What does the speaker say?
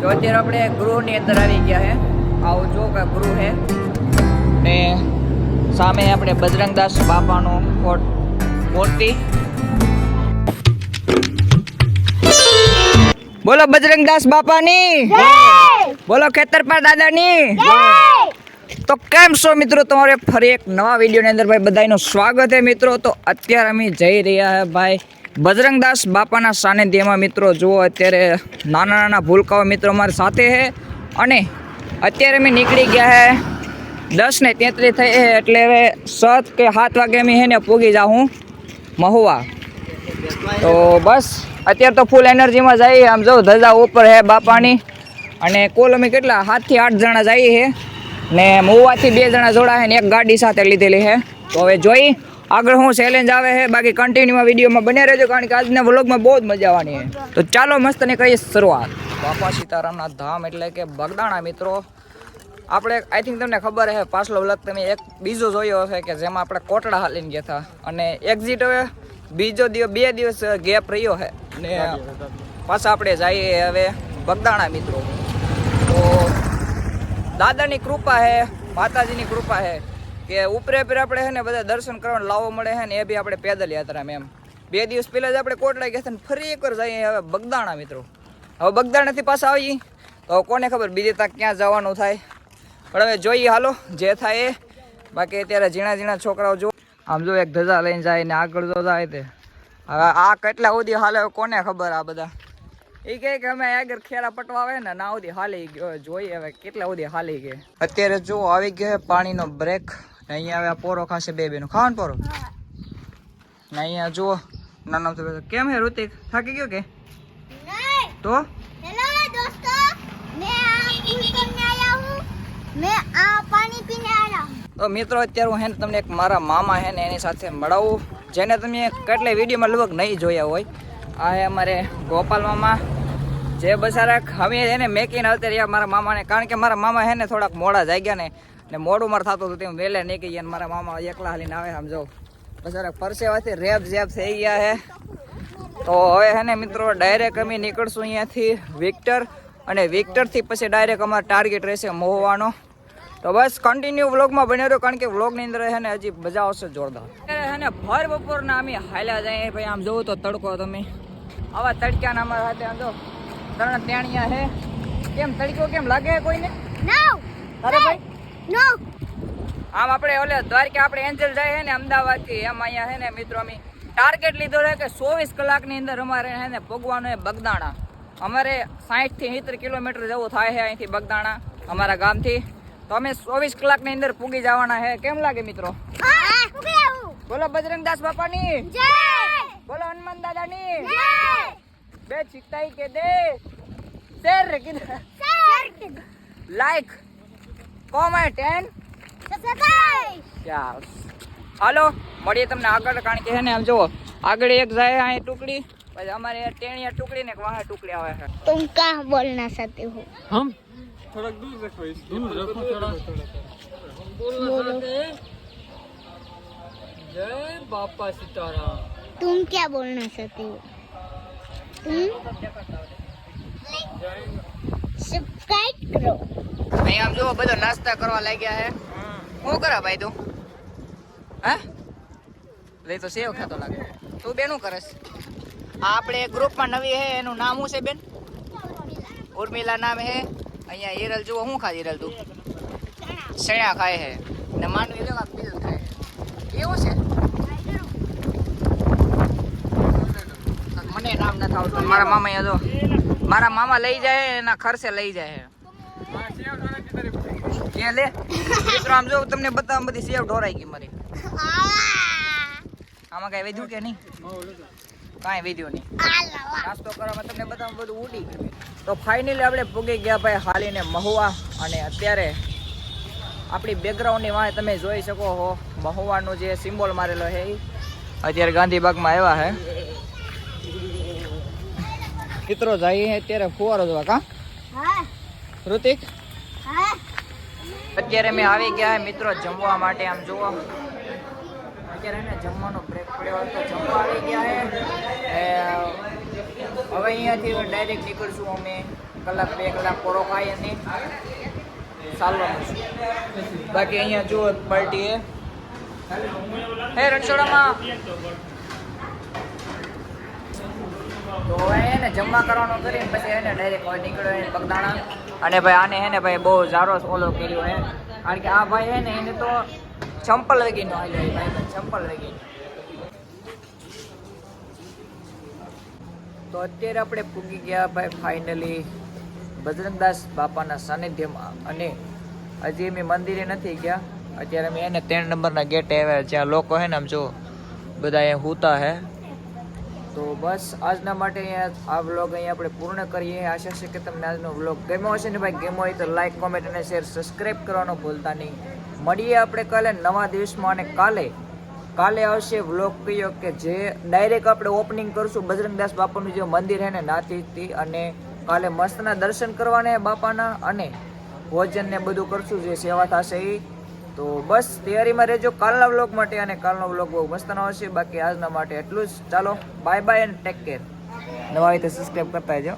તો અત્યારે આપણે ગૃહની અંદર આવી ગયા છે આવું જો કે ગૃહ છે ને સામે આપણે બજરંગદાસ બાપાનો મૂર્તિ. બોલો બજરંગદાસ બાપાની. બોલો ખેતરપાળ દાદાની. તો કેમ છો મિત્રો તમારે ફરી એક નવા વિડીયોની અંદર ભાઈ બધાનું સ્વાગત છે મિત્રો. તો અત્યારે અમે જઈ રહ્યા છે ભાઈ બજરંગદાસ બાપાના સાનિધ્યમાં મિત્રો જુઓ, અત્યારે નાના નાના ભૂલકાઓ મિત્રો મારી સાથે છે. અને અત્યારે મેં નીકળી ગયા હે દસ ને તેત્રીસ થઈ છે એટલે હવે સાત કે સાત વાગે હે ને પૂગી જાઉં મહુવા. તો બસ, અત્યારે તો ફૂલ એનર્જીમાં જઈએ આમ જો, ધજા ઉપર હે બાપાની. અને કુલ અમે કેટલા? સાતથી આઠ જણા જઈએ છે ને મહુવાથી બે જણા જોડા છે ને એક ગાડી સાથે લીધેલી છે તો હવે જોઈ. આગળ હું ચેલેન્જ આવે છે. બાકી કન્ટિન્યુમાં વિડીયોમાં બને રહેજો, કારણ કે આજના વ્લોગમાં બહુ જ મજા આવવાની છે. તો ચાલો મસ્ત ને કરીએ શરૂઆત. બાપા સીતારામના ધામ એટલે કે બગદાણા, મિત્રો. આપણે આઈ થિંક તમને ખબર છે પાછલો વ્લોગ તમે એક, બીજો જોયો હશે કે જેમાં આપણે કોટડા હાલીને ગયા હતા. અને એક્ઝિટ હવે બીજો દિવસ બે દિવસ ગેપ રહ્યો છે ને પાછા આપણે જઈએ હવે બગદાણા, મિત્રો. તો દાદાની કૃપા છે માતાજીની કૃપા છે કે ઉપરે ઉપરે આપણે છે ને બધા દર્શન કરવાનું લાવો મળે છે ને એ બી આપણે પેદલ યાત્રામાં એમ. બે દિવસ પહેલાં જ આપણે કોટડા ગયા ને ફરી એકવાર જઈએ હવે બગદાણા મિત્રો. હવે બગદાણાથી પાછા આવીએ. તો કોને ખબર બીજે તક ક્યાં જવાનું થાય. પણ હવે જોઈએ હાલો, જે થાય એ. બાકી અત્યારે ઝીણા ઝીણા છોકરાઓ જો આમ જો એક ધજા લઈને જાય ને આગળ તો જાય તે. હવે આ કેટલા સુધી હાલે કોને ખબર આ બધા. એ કહે કે અમે આગળ ખેડા પટવા આવે ને, ના સુધી હાલી ગયો. જોઈએ હવે કેટલા સુધી હાલી ગયા અત્યારે જો આવી ગયો પાણીનો બ્રેક અહીંયા હવે પોરો ખાશે બે બેનો. ખાવાનું પોરો? અહીંયા જુઓ નાનો તો કેમ હે ઋતિક? થાકી ગયો કે? તો? તો મિત્રો અત્યારે હું હે તમને એક મારા મામા હે ને એની સાથે મળાવું. જેને તમે કેટલે વિડીયોમાં લગભગ નહીં જોયા હોય. આ હે અમારે ગોપાલ મામા. જે બસારા હવે એને મેકીને અત્યારે મારા મામાને. કારણ કે મારા મામા હે ને થોડાક મોડા જાગ્યા ને ને મોડું માર થતું હતું તેમ વહેલે નીકળી ગયા મારા મામા એકલા હાલીને આવે સમજો બસારા પરસેવાથી રેપ જેપ થઈ ગયા હે. તો હવે હે ને મિત્રો ડાયરેક્ટ અમે નીકળશું અહીંયાથી વિક્ટર અને વિક્ટરથી પછી ડાયરેક્ટ અમારો ટાર્ગેટ રહેશે મોહવાનો. તો બસ કન્ટિન્યુ વ્લોગમાં બન્યો રહ્યો કારણ કે વ્લોગની અંદર હે ને હજી મજા આવશે જોરદાર. હે ને ભર બપોરના અમે હાલ્યા જાય ભાઈ આમ જોવું તો તડકો તમે. આવા તડક્યાના અમારા હાથે આમ જો ત્રણ તેણિયા હે. કેમ તડકો કેમ લાગે કોઈને? અરે ભાઈ નો. આમ આપણે ઓલે દ્વારકા આપણે એન્જલ જાય ને અમદાવાદથી એમ અહીંયા છે ને મિત્રો અમે ટાર્ગેટ લીધો છે કે ચોવીસ કલાકની અંદર અમારે છે ને ભગવાનો એ બગદાણા. અમારે સાઠથી સિત્તેર કિલોમીટર જેવું થાય છે અહીંથી બગદાણા અમારા ગામથી. તો અમે ચોવીસ કલાકની અંદર પૂગી જવાના છે. કેમ લાગે મિત્રો? બોલો બજરંગદાસ બાપાની. બોલો હનુમાન દાદાની. બે ચિકતાઈ કે દે. શેર કીધા. લાઈક કોમેન્ટ એન્ડ सब्सक्राइब ચાલ હાલો મળીએ તમને આગળ કારણ કે છે ને આમ જુઓ આગળ એક જાય અહીં ટુકડી પછી અમારે ટેણીયા ટુકડી ને એક વાહે ટુકડી આવે છે तुम कहाँ बोलना चाहते हो हम थोड़ा दूर रखो इस दूर रखो थोड़ा बोलो जय बापा सीताराम तुम क्या बोलना चाहते हो तुम સબસ્ક્રાઇબ કરો. અહીં આમ જુઓ, બધો નાસ્તા કરવા લાગ્યા હે શું કરે ભાઈ તું? હા? લે તો સેવ ખાતો લાગે. તું બેન શું કરસ? આપણે ગ્રુપમાં નવી હે, એનું નામ શું છે બેન? ઉર્મિલા નામ હે. અહીંયા હિરલ, જુઓ શું ખાધી હિરલ તું? શેણા ખાય હે ને માનવી નામ મારા મામા અહીંયા જો મારા મામા લઈ જાય એના ખર્ચે લઈ જાય લે? મિત્રો, આમ તમને બતાવ બધી સેવ ઢોરાઈ ગઈ મારી. આમાં કઈ વેધ્યું કે નહીં? કાંઈ વેધ્યું નહીં. નાસ્તો કરવામાં તમને બતાવવા બધું ઉડી ગયું. તો ફાઇનલી આપણે પૂગી ગયા ભાઈ હાલીને મહુવા, અને અત્યારે આપણી બેકગ્રાઉન્ડની વાંહે તમે જોઈ શકો હો, મહુવાનું જે સિમ્બોલ મારેલો છે એ અત્યારે ગાંધીબાગમાં આવ્યા છે મિત્રો જઈએ અત્યારે ફુવારો જોવા કા? हाँ ઋતિક? અત્યારે મેં આવી ગયા મિત્રો જમવા માટે આમ જુઓ. અત્યારે એને જમવાનો બ્રેક પડ્યો હતો. જમવા આવી ગયા છે હવે અહીંયાથી ડાયરેક્ટ નીકળશું અમે. કલાક બે કલાક પોરો ખાઈ અને ચાલવાનું બાકી અહીંયા જુઓ પાર્ટી એ હે રણછોડામાં. તો એને જમવા કરવાનું કરીને પછી એને ડાયરેક્ટ હોય નીકળ્યો એને બગદાણા. અને ભાઈ આને હે ભાઈ બહુ સારો ઓલો કર્યો હે. કારણ કે આ ભાઈ હે ને એને તો ચંપલ લગીનો હાલ્યો એ ભાઈ ચંપલ લગી તો અત્યારે આપણે પૂગી ગયા ભાઈ ફાઇનલી બજરંગદાસ બાપાના સાનિધ્યમાં. અને હજી અમે મંદિરે નથી ગયા. અત્યારે અમે એને ત્રણ નંબરના ગેટે આવ્યા જ્યાં લોકો હે ને આમ જો બધા એ હુતા હે. તો બસ આજના માટે અહીંયા આ વ્લોગ અહીંયા આપણે પૂર્ણ કરીએ. આશા છે કે તમને આજનો વ્લોગ ગમ્યો હશે ને ભાઈ, ગમ્યો હોય તો લાઈક કોમેન્ટ અને શેર સબસ્ક્રાઈબ કરવાનો ભૂલતા નહીં. મળીએ આપણે કાલે નવા દિવસમાં અને કાલે. કાલે આવશે વ્લોગ કયો કે જે ડાયરેક્ટ આપણે ઓપનિંગ કરશું બજરંગદાસ બાપાનું જે મંદિર છે ને નાતીથી અને કાલે મસ્તના દર્શન કરવાના બાપાના અને ભોજન ને બધું કરશું, જે સેવા થશે એ તો બસ તૈયારીમાં રહેજો. કાલના વ્લોગ માટે અને કાલનો વ્લોગ બહુ મસ્તનો હશે બાકી આજના માટે એટલું જ. ચાલો bye bye and take care નવા હોય તો સબસ્ક્રાઈબ કરતા રહેજો.